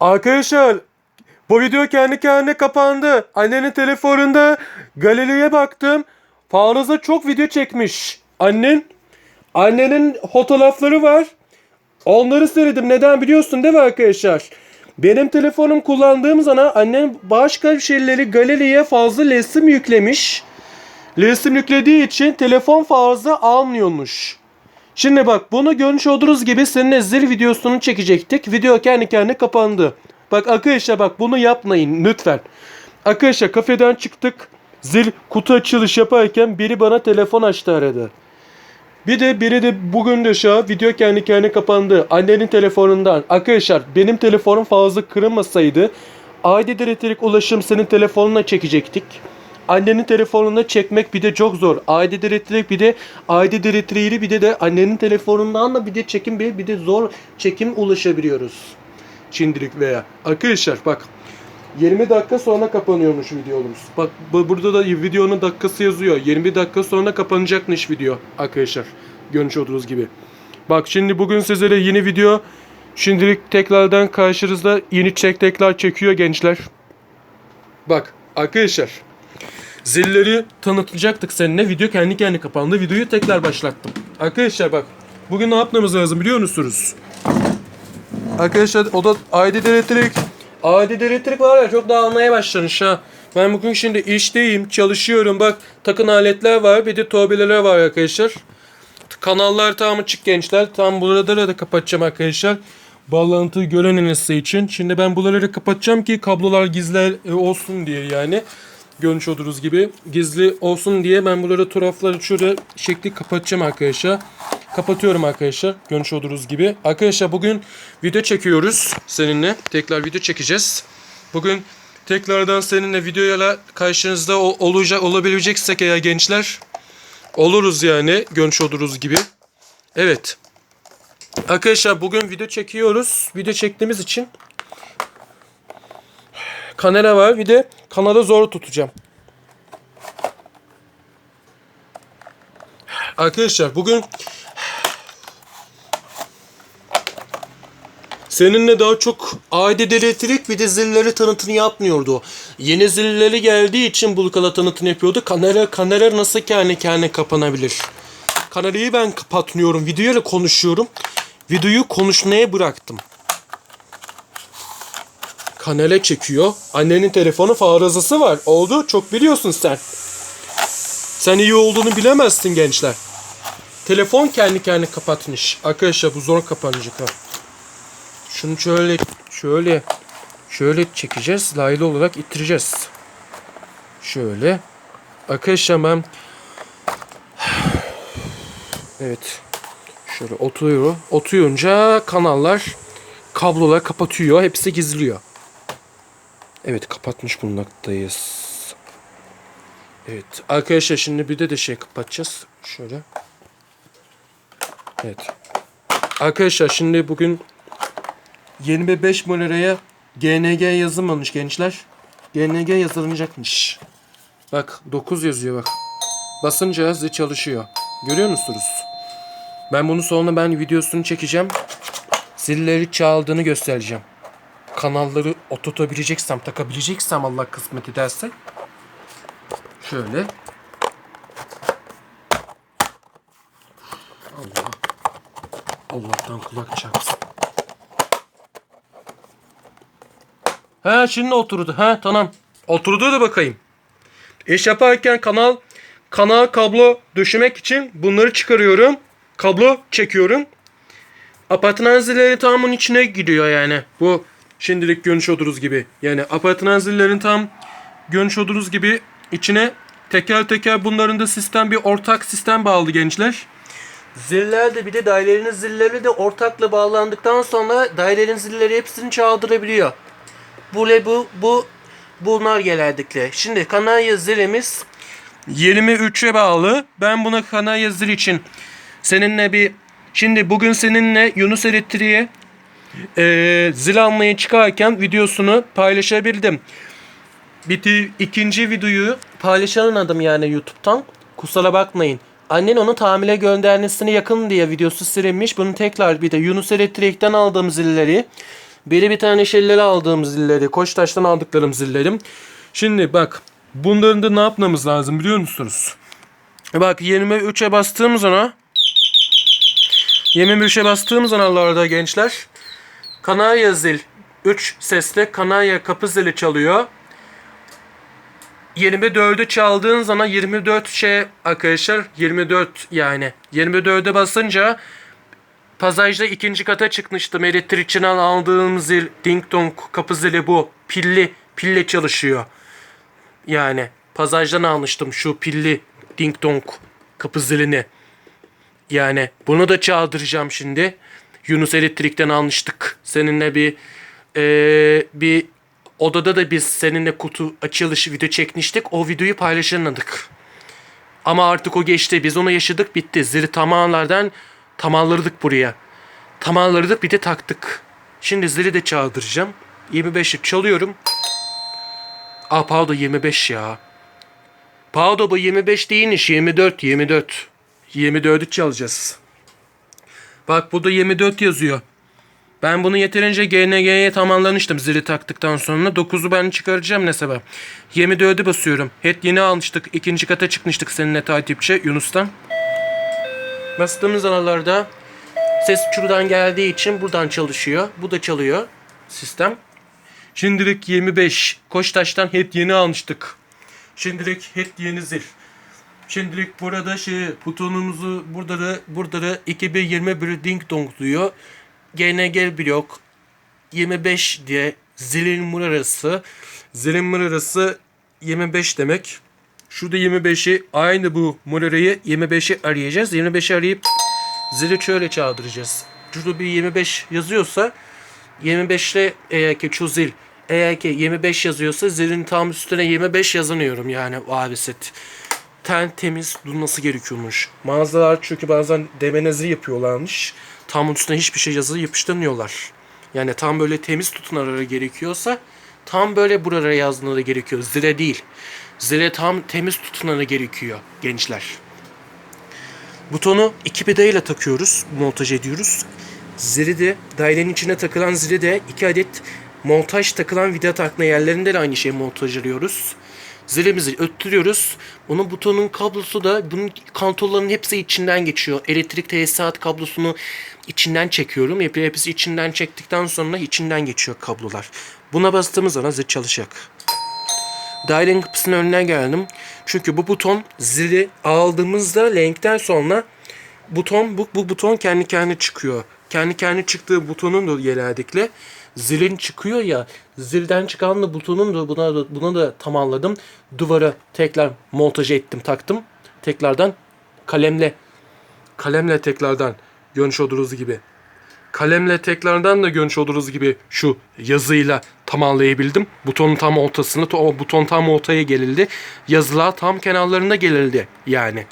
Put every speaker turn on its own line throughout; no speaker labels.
Arkadaşlar bu video kendi kendine kapandı. Annenin telefonunda galeriye baktım. Faruz'a çok video çekmiş. Annen, annenin fotoğrafları var. Onları söyledim. Neden biliyorsun değil mi arkadaşlar? Benim telefonum kullandığım zaman annem başka şeyleri galeriye fazla resim yüklemiş. Resim yüklediği için telefon fazla almıyormuş. Şimdi bak bunu görmüş olduğunuz gibi seninle zil videosunu çekecektik. Video kendi kendine kapandı. Bak arkadaşlar bak bunu yapmayın lütfen. Arkadaşlar kafeden çıktık. Zil kutu açılış yaparken biri bana telefon açtı aradı. Bir de biri de bugün de şu video kendi kendine kapandı. Annenin telefonundan. Arkadaşlar benim telefonum fazla kırılmasaydı Aidi elektrik ulaşım senin telefonuna çekecektik. Annenin telefonuna çekmek bir de çok zor. Aidi elektrik bir de Aidi elektriği bir de de annenin telefonundan da bir de çekim bir, bir de zor çekim ulaşabiliyoruz. Şimdilik veya. Arkadaşlar bak 20 dakika sonra kapanıyormuş videomuz. Bak bu- burada da videonun dakikası yazıyor. 20 dakika sonra kapanacakmış video arkadaşlar. Görmüş olduğunuz gibi. Bak şimdi bugün sizlere yeni video. Şimdilik tekrardan karşınızda yeni çek tekrar çekiyor gençler. Bak arkadaşlar. Zilleri tanıtacaktık seninle. Video kendi kendine kapandı. Videoyu tekrar başlattım. Arkadaşlar bak. Bugün ne yapmamız lazım biliyor musunuz? Arkadaşlar o da ID elektrik. ID elektrik var ya çok dağılmaya başlamış ha. Ben bugün şimdi işteyim, çalışıyorum. Bak takın aletler var, bir de torbileler var arkadaşlar. Kanallar tam açık gençler. Tam buraları da kapatacağım arkadaşlar. Bağlantıyı göreniniz için. Şimdi ben buraları kapatacağım ki kablolar gizli e, olsun diye yani. Görmüş olduğunuz gibi gizli olsun diye ben buraları tarafları şöyle şekli kapatacağım arkadaşlar. Kapatıyorum arkadaşlar. Görmüş olduğunuz gibi. Arkadaşlar bugün video çekiyoruz seninle. Tekrar video çekeceğiz. Bugün tekrardan seninle videoyla karşınızda ol- olacak olabileceksek eğer gençler oluruz yani. Görmüş olduğunuz gibi. Evet. Arkadaşlar bugün video çekiyoruz. Video çektiğimiz için kamera var. Bir de kanalı zor tutacağım. Arkadaşlar bugün seninle daha çok adet elektrik bir de zilleri tanıtını yapmıyordu. Yeni zilleri geldiği için Bulkala tanıtını yapıyordu. Kamera, kamera nasıl kendi kendine kapanabilir? Kamerayı ben kapatmıyorum. Videoyla konuşuyorum. Videoyu konuşmaya bıraktım. Kanale çekiyor. Annenin telefonu arızası var. Oldu. Çok biliyorsun sen. Sen iyi olduğunu bilemezsin gençler. Telefon kendi kendine kapatmış. Arkadaşlar bu zor kapanacak ha. Şunu şöyle şöyle şöyle çekeceğiz. Laylı olarak ittireceğiz. Şöyle. Arkadaşlar ben Evet. Şöyle oturuyor. Oturunca kanallar kablolar kapatıyor. Hepsi gizliyor. Evet kapatmış bulunmaktayız. Evet arkadaşlar şimdi bir de de şey kapatacağız. Şöyle. Evet. Arkadaşlar şimdi bugün 25 liraya GNG yazılmamış gençler. GNG yazılacakmış. Bak 9 yazıyor bak. Basınca hızlı çalışıyor. Görüyor musunuz? Ben bunu sonra ben videosunu çekeceğim. Zilleri çaldığını göstereceğim. Kanalları oturtabileceksem, takabileceksem Allah kısmet ederse. Şöyle. Allah. Allah'tan kulak çarpsın. He şimdi oturdu. He tamam. Oturdu da bakayım. İş yaparken kanal kanal kablo döşemek için bunları çıkarıyorum. Kablo çekiyorum. Apartman zilleri tamamının içine gidiyor yani. Bu şimdilik görmüş olduğunuz gibi. Yani apartman zillerin tam görmüş olduğunuz gibi içine teker teker bunların da sistem bir ortak sistem bağlı gençler. Ziller de bir de dairenin zilleri de ortakla bağlandıktan sonra dairenin zilleri hepsini çaldırabiliyor. Bu bu bu bunlar genellikle. Şimdi kanalya zilimiz 23'e bağlı. Ben buna kanalya zil için seninle bir şimdi bugün seninle Yunus Elektriğe eee zil almaya çıkarken videosunu paylaşabildim. Biti ikinci videoyu paylaşanın adım yani YouTube'dan. Kusura bakmayın. Annen onu tamire göndermesine yakın diye videosu silinmiş. Bunu tekrar bir de Yunus Elektrik'ten aldığım zilleri Biri bir tane şeyleri aldığım zilleri. Koçtaş'tan aldıklarım zillerim. Şimdi bak. Bunların da ne yapmamız lazım biliyor musunuz? Bak 23'e bastığım zaman 23'e bastığım zamanlarda gençler Kanarya zil 3 sesle Kanarya kapı zili çalıyor. 24'ü çaldığın zaman 24 şey arkadaşlar 24 yani 24'e basınca Pasajda ikinci kata çıkmıştım. Elektrikçiden aldığım zil ding dong kapı zili bu. Pilli pille çalışıyor. Yani pasajdan almıştım şu pilli ding dong kapı zilini. Yani bunu da çaldıracağım şimdi. Yunus Elektrik'ten almıştık. Seninle bir eee, bir odada da biz seninle kutu açılışı video çekmiştik. O videoyu paylaşamadık. Ama artık o geçti. Biz onu yaşadık bitti. Zili tamalardan tamamladık buraya. Tamamladık bir de taktık. Şimdi zili de çaldıracağım. 25'i çalıyorum. Aa pardon 25 ya. Pardon bu 25 değilmiş 24 24. 24'ü çalacağız. Bak burada 24 yazıyor. Ben bunu yeterince GNG'ye tamamlamıştım zili taktıktan sonra. 9'u ben çıkaracağım ne sebep. 24'ü basıyorum. Het yeni almıştık. ikinci kata çıkmıştık seninle takipçi Yunus'tan. Bastığımız aralarda ses şuradan geldiği için buradan çalışıyor. Bu da çalıyor sistem. Şimdilik 25. Koçtaş'tan het yeni almıştık. Şimdilik het yeni zil. Şimdilik burada şey butonumuzu burada da burada da 2021 ding dong diyor. GNG blok 25 diye zilin mırarası. Zilin mırarası 25 demek. Şurada 25'i aynı bu mırarayı 25'i arayacağız. 25'i arayıp zili şöyle çaldıracağız. Şurada bir 25 yazıyorsa 25'te eğer ki şu zil eğer ki 25 yazıyorsa zilin tam üstüne 25 yazanıyorum yani abiset. Ten temiz durması gerekiyormuş. Mağazalar çünkü bazen demenezi yapıyorlarmış. Tam üstüne hiçbir şey yazılı yapıştırmıyorlar. Yani tam böyle temiz tutunları gerekiyorsa tam böyle buralara yazmaları gerekiyor. Zile değil. Zile tam temiz tutunları gerekiyor gençler. Butonu iki pedayla takıyoruz, montaj ediyoruz. Zili de dairenin içine takılan zili de iki adet montaj takılan vida takma yerlerinde de aynı şeyi montajlıyoruz. Zilimizi öttürüyoruz. Bunun butonun kablosu da bunun kantorların hepsi içinden geçiyor. Elektrik tesisat kablosunu içinden çekiyorum. Hep- Hepsi içinden çektikten sonra içinden geçiyor kablolar. Buna bastığımız zaman zil çalışacak. Dairenin kapısının önüne geldim. Çünkü bu buton zili aldığımızda lenkten sonra buton bu, bu buton kendi kendine çıkıyor. Kendi kendine çıktığı butonun da genellikle zilin çıkıyor ya zilden çıkan da butonun da buna da, buna da tamamladım. Duvara tekrar montaj ettim taktım. Tekrardan kalemle kalemle tekrardan görmüş olduğunuz gibi kalemle tekrardan da görmüş olduğunuz gibi şu yazıyla tamamlayabildim. Butonun tam ortasını, buton tam ortaya gelildi. Yazılar tam kenarlarına gelildi yani.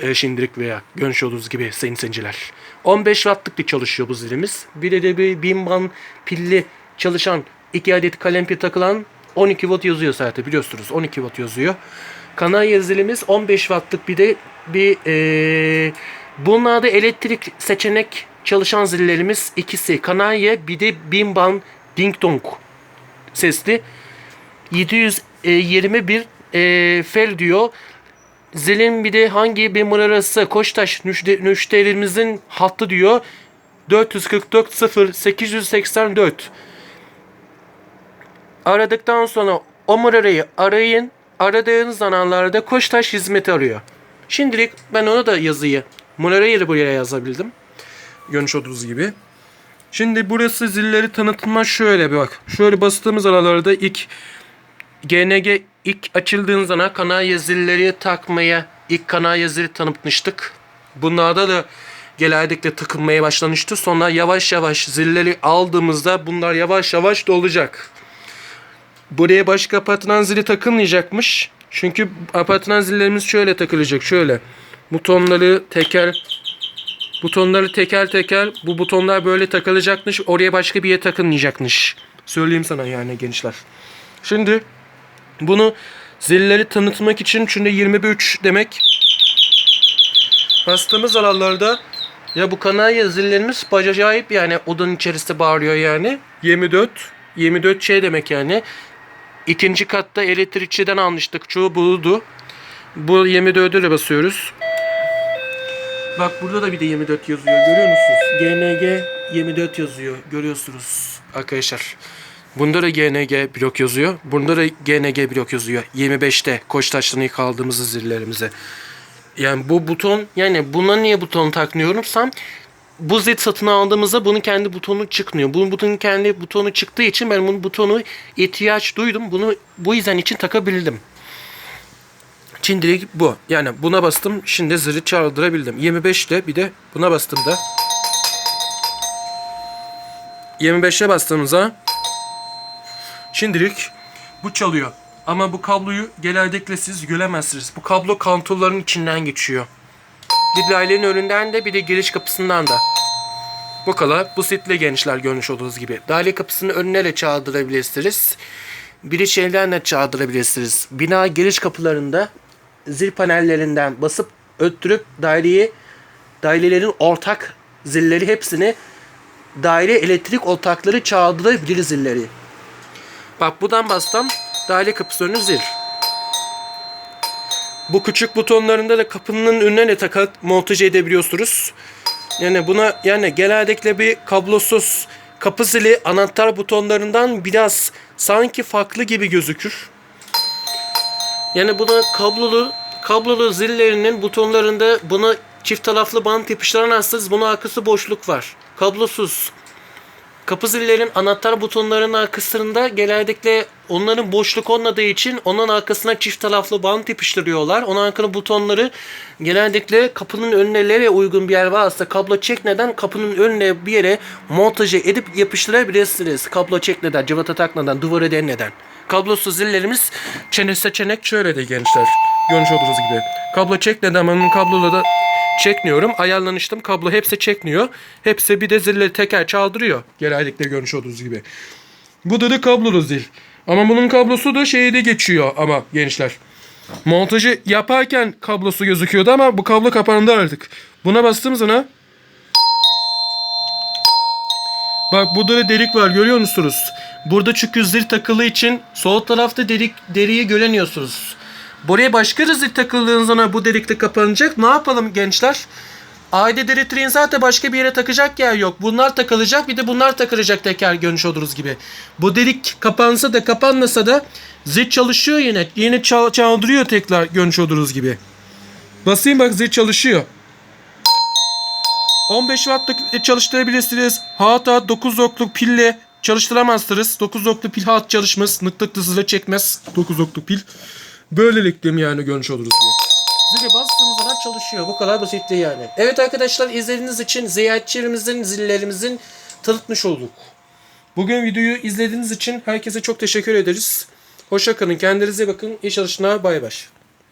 E, şimdilik veya görmüş olduğunuz gibi sayın seyirciler. 15 wattlık bir çalışıyor bu zilimiz. Bir de, bir bin pilli çalışan iki adet kalem pil takılan 12 watt yazıyor zaten biliyorsunuz 12 watt yazıyor. Kanarya zilimiz 15 wattlık bir de bir e, bunlarda elektrik seçenek çalışan zillerimiz ikisi. Kanarya bir de Bimban Ding Dong sesli 721 e, fel diyor. Zilin bir de hangi bir arası Koçtaş müşte- müşterimizin hattı diyor. 444 0 884 Aradıktan sonra o mırarayı arayın. Aradığınız zamanlarda Koçtaş hizmeti arıyor. Şimdilik ben ona da yazıyı Mırarayı da buraya yazabildim. Görmüş olduğunuz gibi. Şimdi burası zilleri tanıtma şöyle bir bak. Şöyle bastığımız aralarda ilk GNG ilk açıldığın zaman kanalya zilleri takmaya ilk kanalya zili tanıtmıştık. Bunlarda da genellikle takılmaya başlamıştı. Sonra yavaş yavaş zilleri aldığımızda bunlar yavaş yavaş dolacak. Buraya başka apartman zili takılmayacakmış. Çünkü apartman zillerimiz şöyle takılacak. Şöyle. Butonları teker butonları teker teker bu butonlar böyle takılacakmış. Oraya başka bir yere takılmayacakmış. Söyleyeyim sana yani gençler. Şimdi bunu zilleri tanıtmak için çünkü 23 demek bastığımız alanlarda Ya bu kanarya zillerimiz acayip yani odanın içerisinde bağırıyor yani. 24. 24 şey demek yani. İkinci katta elektrikçiden almıştık. Çoğu buydu. Bu 24'e de basıyoruz. Bak burada da bir de 24 yazıyor. Görüyor musunuz? GNG 24 yazıyor. Görüyorsunuz arkadaşlar. Bunda da GNG blok yazıyor. Bunda da GNG blok yazıyor. 25'te Koçtaş'tan ilk aldığımız zillerimize. Yani bu buton yani buna niye buton takmıyorumsam bu zil satın aldığımızda bunun kendi butonu çıkmıyor. Bunun butonun kendi butonu çıktığı için ben bunun butonu ihtiyaç duydum. Bunu bu yüzden için takabildim. Şimdilik bu. Yani buna bastım. Şimdi zili çaldırabildim. 25'te bir de buna bastım da. 25'e bastığımızda şimdilik bu çalıyor. Ama bu kabloyu genellikle siz göremezsiniz. Bu kablo kantorların içinden geçiyor. Bir dairenin önünden de bir de giriş kapısından da. Bu kadar. Bu setle gençler görmüş olduğunuz gibi. Daire kapısının önüne de çağdırabilirsiniz. Bir şeyden de çağdırabilirsiniz. Bina giriş kapılarında zil panellerinden basıp öttürüp daireyi dairelerin ortak zilleri hepsini daire elektrik ortakları çağdırabilir zilleri. Bak buradan bastım daire kapısı önü zil. Bu küçük butonlarında da kapının önüne de takıp montaj edebiliyorsunuz. Yani buna yani genellikle bir kablosuz kapı zili anahtar butonlarından biraz sanki farklı gibi gözükür. Yani buna kablolu kablolu zillerinin butonlarında buna çift taraflı bant yapıştıramazsınız. Bunun arkası boşluk var. Kablosuz Kapı zillerin anahtar butonlarının arkasında genellikle onların boşluk olmadığı için onun arkasına çift taraflı bant yapıştırıyorlar. Onun arkasına butonları genellikle kapının önüne nereye uygun bir yer varsa kablo çekmeden kapının önüne bir yere montajı edip yapıştırabilirsiniz. Kablo çekmeden, cıvata takmadan, duvara denmeden. Kablosuz zillerimiz çenesi çenek şöyle de gençler. Görmüş olduğunuz gibi. Kablo çekmeden ben kablola da çekmiyorum. Ayarlanıştım. Kablo hepsi çekmiyor. Hepsi bir de zilleri teker çaldırıyor. Genellikle görmüş olduğunuz gibi. Bu da da kablolu zil. Ama bunun kablosu da şeyde geçiyor ama gençler. Montajı yaparken kablosu gözüküyordu ama bu kablo kapandı artık. Buna bastığım zaman Bak burada da delik var görüyor musunuz? Burada çünkü zil takılı için sol tarafta delik deriyi göremiyorsunuz. Buraya başka bir zil takıldığınız zaman bu delik de kapanacak. Ne yapalım gençler? Aile elektriğin zaten başka bir yere takacak yer yok. Bunlar takılacak bir de bunlar takılacak teker görmüş oluruz gibi. Bu delik kapansa da kapanmasa da zil çalışıyor yine. Yine çal çaldırıyor tekrar görmüş oluruz gibi. Basayım bak zil çalışıyor. 15 wattlık çalıştırabilirsiniz. Hatta 9 voltluk pille çalıştıramazsınız. 9 voltluk pil hat çalışmaz. Nıktık hızıyla çekmez. 9 voltluk pil. Böylelikle mi yani görmüş oluruz diye. Zili bastığımız zaman çalışıyor. Bu kadar basitti yani. Evet arkadaşlar izlediğiniz için ziyaretçilerimizin, zillerimizin tanıtmış olduk. Bugün videoyu izlediğiniz için herkese çok teşekkür ederiz. Hoşça kalın. Kendinize bakın. İyi çalışmalar. Bay bay.